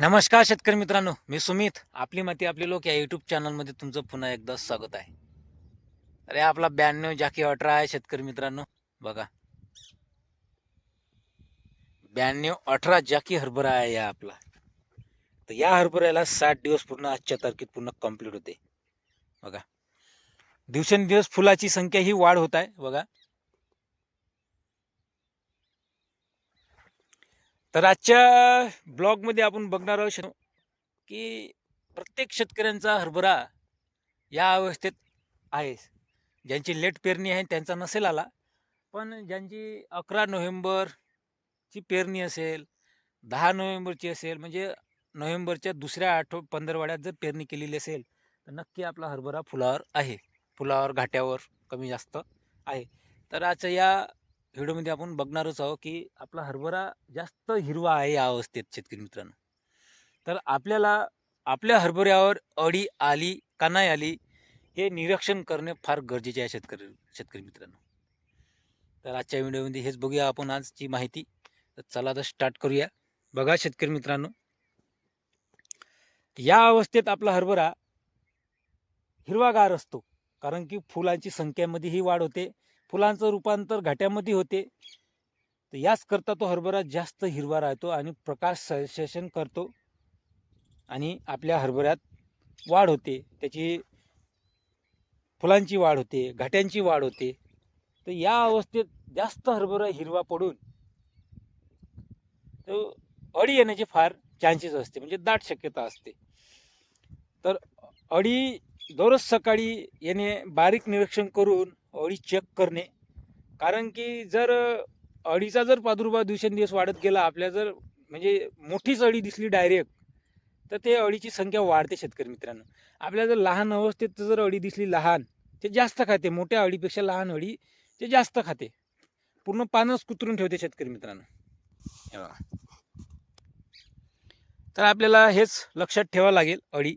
नमस्कार शेतकरी मित्रांनो मी सुमित. आपली माती आपले लोक या युट्यूब चॅनलमध्ये तुमचं पुन्हा एकदा स्वागत आहे. अरे आपला ब्याण्णव जाकी अठरा आहे शेतकरी मित्रांनो बघा. ब्याण्णव अठरा जाकी हरभरा आहे या आपला. तर या हरभऱ्याला साठ दिवस पूर्ण आजच्या तारखेत पूर्ण कंप्लीट होते. बघा. दिवसेंदिवस फुलाची संख्या ही वाढ होत आहे बघा. तर आजच्या ब्लॉगमध्ये आपण बघणार आहोत की प्रत्येक शेतकऱ्यांचा हरभरा या अवस्थेत आहे ज्यांची लेट पेरणी आहे त्यांचा नसेल आला पण ज्यांची अकरा नोव्हेंबरची पेरणी असेल दहा नोव्हेंबरची असेल म्हणजे नोव्हेंबरच्या दुसऱ्या आठव पंधरवाड्यात जर पेरणी केलेली असेल तर नक्की आपला हरभरा फुलावर आहे. फुलावर घाट्यावर कमी जास्त आहे. तर आजच्या या व्हिडिओमध्ये आपण बघणारच आहोत की आपला हरभरा जास्त हिरवा आहे या अवस्थेत शेतकरी मित्रांनो. तर आपल्याला आपल्या हरभऱ्यावर अडी आली का नाही आली हे निरीक्षण करणे फार गरजेचे आहे शेतकरी शेतकरी मित्रांनो. तर आजच्या व्हिडिओमध्ये हेच बघूया आपण आजची माहिती. तर चला तर स्टार्ट करूया. बघा शेतकरी मित्रांनो. या अवस्थेत आपला हरभरा हिरवागार असतो. कारण की फुलांची संख्येमध्ये ही वाढ होते. फुलांचं रूपांतर घाट्यामध्ये होते. तर याच करता तो हरभरा जास्त हिरवा राहतो आणि प्रकाश संश्लेषण करतो. आणि आपल्या हरभऱ्यात वाढ होते. त्याची फुलांची वाढ होते घाट्यांची वाढ होते. तर या अवस्थेत जास्त हरभरा हिरवा पडून तो अडी येण्याचे फार चान्सेस असते. म्हणजे दाट शक्यता असते. तर अडी दररोज सकाळी येणे बारीक निरीक्षण करून अळी चेक करणे. कारण की जर अळीचा जर प्रादुर्भाव दिवसेंदिवस वाढत गेला आपल्या जर म्हणजे मोठीच अळी दिसली डायरेक्ट तर ते अळीची संख्या वाढते शेतकरी मित्रांनो. आपल्या जर लहान अवस्थेत जर अळी दिसली लहान ते जास्त खाते. मोठ्या अळीपेक्षा लहान अळी ते जास्त खाते. पूर्ण पानच कुतरून ठेवते शेतकरी मित्रांनो. तर आपल्याला हेच लक्षात ठेवावं लागेल अळी.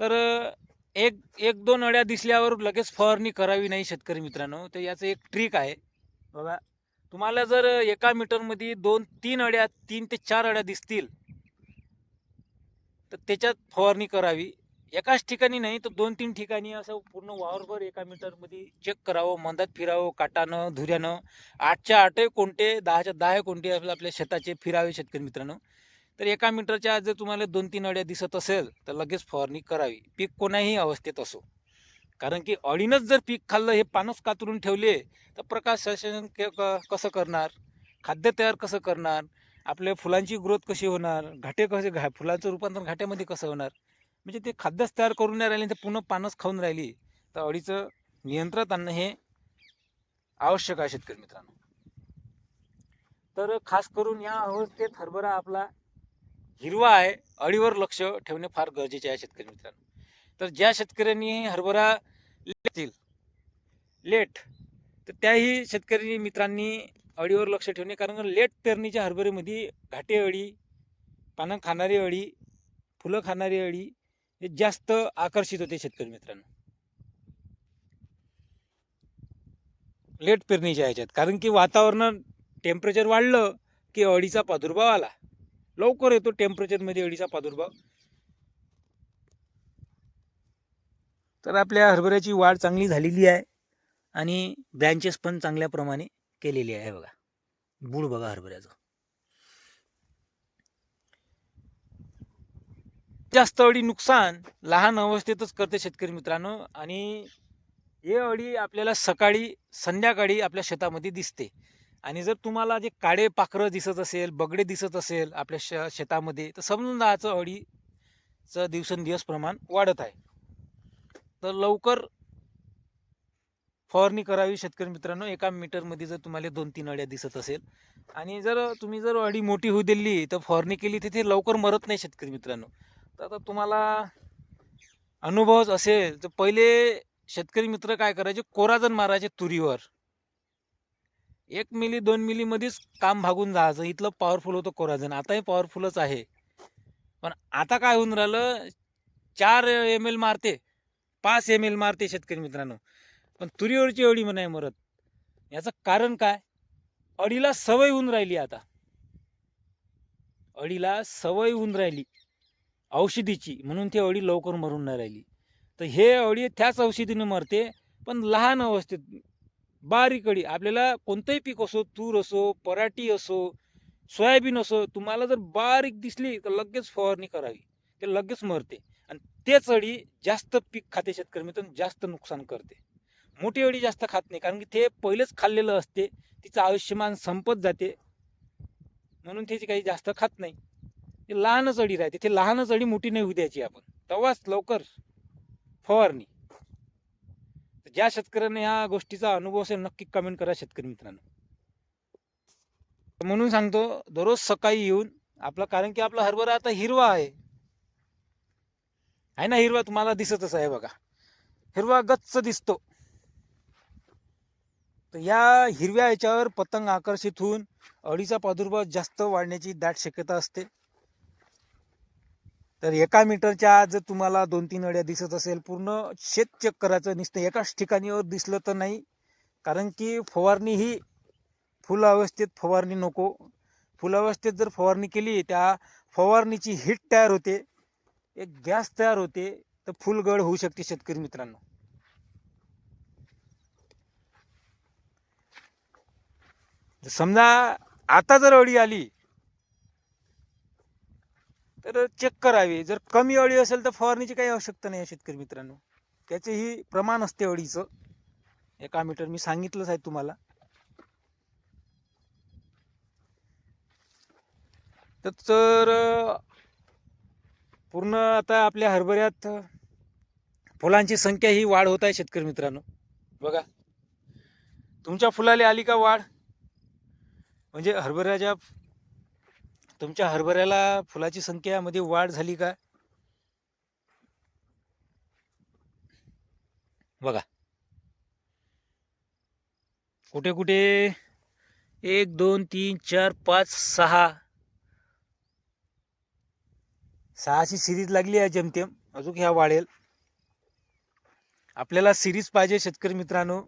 तर एक एक दोन अड्या दिसल्यावर लगेच फवारणी करावी नाही शेतकरी मित्रांनो. तर याचं एक ट्रिक आहे. बघा तुम्हाला जर एका मीटरमध्ये दोन तीन अड्या तीन ते चार अड्या दिसतील तर त्याच्यात फवारणी करावी. एकाच ठिकाणी नाही तर दोन तीन ठिकाणी असं पूर्ण वावरभर एका मीटरमध्ये चेक करावं मंदात फिरावं काटानं धुऱ्यानं. आठच्या आठही कोणते दहाच्या दहा कोणते आपल्या आपल्या शेताचे फिरावे शेतकरी मित्रांनो. तर एका मीटरच्या आत जर तुम्हाला दोन तीन अड्या दिसत असेल तर लगेच फवारणी करावी. पीक कोणाही अवस्थेत असो. कारण की अळीनंच जर पीक खाल्लं हे पानच कातरून ठेवले तर प्रकाश शासन के- क- कसं करणार? खाद्य तयार कसं करणार? आपल्या फुलांची ग्रोथ कशी होणार? घाटे कसे घा फुलांचं रूपांतर घाट्यामध्ये कसं होणार? म्हणजे ते खाद्यच तयार करून नाही राहिले ते पुन्हा पानच खाऊन राहिली तर अळीचं नियंत्रणात आणणं हे आवश्यक आहे शेतकरी मित्रांनो. तर खास करून या अवस्थेत हरभरा आपला हिरवा आहे अळीवर लक्ष ठेवणे फार गरजेचे आहे शेतकरी मित्रांनो. तर ज्या शेतकऱ्यांनी हरभरा लेतील लेट तर त्याही शेतकरी मित्रांनी अळीवर लक्ष ठेवणे कारण लेट पेरणीच्या हरभऱ्यामध्ये घाटे अळी पानं खाणारी अळी फुलं खाणारी अळी हे जास्त आकर्षित होते शेतकरी मित्रांनो. लेट पेरणीच्या ह्याच्यात कारण की वातावरण टेम्परेचर वाढलं की अळीचा प्रादुर्भाव आला. लवकर येतो टेम्परेचरमध्ये अळीचा प्रादुर्भाव. तर आपल्या हरभऱ्याची वाढ चांगली झालेली आहे आणि ब्रँचेस पण चांगल्या प्रमाणे केलेली आहे बघा. बूड बघा हरभऱ्याचं. जास्त अळी नुकसान लहान अवस्थेतच करते शेतकरी मित्रांनो आणि हे अळी आपल्याला सकाळी संध्याकाळी आपल्या शेतामध्ये दिसते. आणि जर तुम्हाला जे काळे पाखरं दिसत असेल बगडे दिसत असेल आपल्या श शेतामध्ये तर समजून जायचं अळीचं दिवसेंदिवस प्रमाण वाढत आहे. तर लवकर फवारणी करावी शेतकरी मित्रांनो. एका मीटरमध्ये जर तुम्हाला दोन तीन अळ्या दिसत असेल आणि जर तुम्ही जर अळी मोठी होऊ दिली तर फवारणी केली तर ते लवकर मरत नाही शेतकरी मित्रांनो. तर आता तुम्हाला अनुभवच असेल तर पहिले शेतकरी मित्र काय करायचे? कोराजन मारायचे तुरीवर. एक मिली दोन मिलीमध्येच काम भागून जायचं. इथलं पॉवरफुल होतं कोराजन. आताही पॉवरफुलच आहे. पण आता काय होऊन राहिलं? चार एम एल मारते. पाच एम एल मारते शेतकरी मित्रांनो. पण तुरीवरची अळी म्हणाय मरत. याचं कारण काय? अडीला सवय होऊन राहिली आता. अडीला सवय होऊन राहिली. औषधीची. म्हणून ती अळी लवकर मरून नाही राहिली. तर हे अळी त्याच औषधीने मरते पण लहान अवस्थेत बारीक आपल्याला कोणतंही पीक असो तूर असो पराठी असो सोयाबीन असो तुम्हाला जर बारीक दिसली तर लगेच फवारणी करावी. ते लगेच मरते. आणि तेच अळी जास्त पीक खाते शेतकरी मित्रांनो जास्त नुकसान करते. मोठी अळी जास्त खात नाही कारण की ते पहिलेच खाल्लेलं असते तिचं आयुष्यमान संपत जाते. म्हणून त्याची काही जास्त खात नाही. ते लहानच अळी राहते. ते लहानच अळी मोठी नाही होऊ द्यायची आपण. तेव्हाच लवकर फवारणी. ज्या शेतकऱ्याने ह्या गोष्टीचा अनुभव असेल नक्की कमेंट करा शेतकरी मित्रांनो. म्हणून सांगतो दररोज सकाळी येऊन आपला कारण की आपला हरभरा आता हिरवा आहे. आहे ना हिरवा? तुम्हाला दिसतच आहे बघा. हिरवा गच्च दिसतो. तर या हिरव्या याच्यावर पतंग आकर्षित होऊन अळीचा प्रादुर्भाव जास्त वाढण्याची दाट शक्यता असते. तर एका मीटरच्या जर तुम्हाला दोन तीन अड्या दिसत असेल पूर्ण शेत चेक करायचं नुसतं. एकाच ठिकाणीवर दिसलं तर नाही. कारण की फवारणी ही फुल अवस्थेत फवारणी नको. फुल अवस्थेत जर फवारणी केली त्या फवारणीची हीट तयार होते. एक गॅस तयार होते तर फुलगड होऊ शकते शेतकरी मित्रांनो. समजा आता जर अळी आली तर चेक करावे. जर कमी अळी असेल तर फवारणीची काही आवश्यकता नाही आहे शेतकरी मित्रांनो. त्याचेही प्रमाण असते अळीचं. एका मीटर मी सांगितलंच आहे तुम्हाला. तर तर पूर्ण आता आपल्या हरभऱ्यात फुलांची संख्या ही वाढ होत आहे शेतकरी मित्रांनो. बघा. तुमच्या फुलाला आली का वाढ? म्हणजे हरभऱ्याच्या तुमच्या हरभऱ्याला फुलाची संख्यामध्ये वाढ झाली का? बघा. कुठे कुठे? एक दोन तीन चार पाच सहा. सहाची सिरीज लागली आहे जेमतेम. अजून ह्या वाढेल. आपल्याला सिरीज पाहिजे शेतकरी मित्रांनो.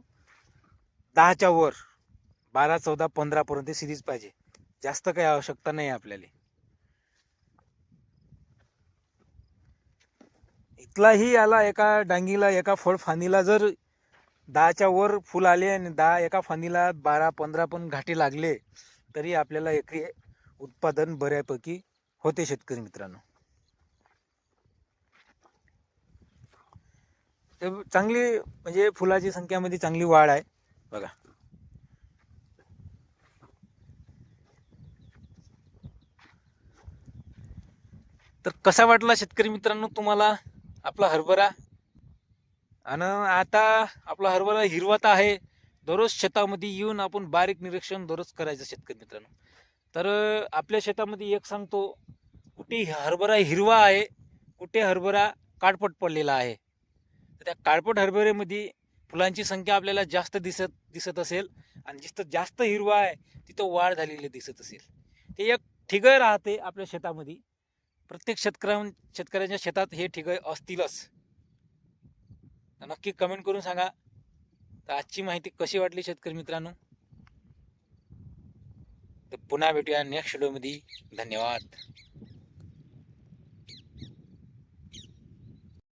दहाच्या वर. बारा चौदा पंधरापर्यंत सिरीज पाहिजे. जास्त काही आवश्यकता नाही आपल्याला. इथलाही आला एका डांगीला एका फळफांदीला जर दहाच्या वर फुल आले आणि दहा एका फांदीला बारा पंधरा पण घाटे लागले तरी आपल्याला एकरी उत्पादन बऱ्यापैकी होते शेतकरी मित्रांनो. तर चांगली म्हणजे फुलाची संख्यामध्ये चांगली वाढ आहे. बघा. तर कसा वाटला शेतकरी मित्रांनो तुम्हाला आपला हरभरा? आणि आता आपला हरभरा हिरवा तर आहे. दररोज शेतामध्ये येऊन आपण बारीक निरीक्षण दररोज करायचं शेतकरी मित्रांनो. तर आपल्या शेतामध्ये एक सांगतो कुठे हरभरा हिरवा आहे कुठे हरभरा काळपट पडलेला आहे. तर त्या काळपट हरभऱ्यामध्ये फुलांची संख्या आपल्याला जास्त दिसत दिसत असेल. आणि जिथं जास्त हिरवा आहे तिथं वाढ झालेली दिसत असेल. ते एक ठिगळ राहते आपल्या शेतामध्ये. प्रत्येक शेतकऱ्यां शेतकऱ्यांच्या शेतात हे ठिकाण असतीलच. तर नक्की कमेंट करून सांगा. तर आजची माहिती कशी वाटली शेतकरी मित्रांनो? तर पुन्हा भेटूया नेक्स्ट व्हिडिओमध्ये धन्यवाद.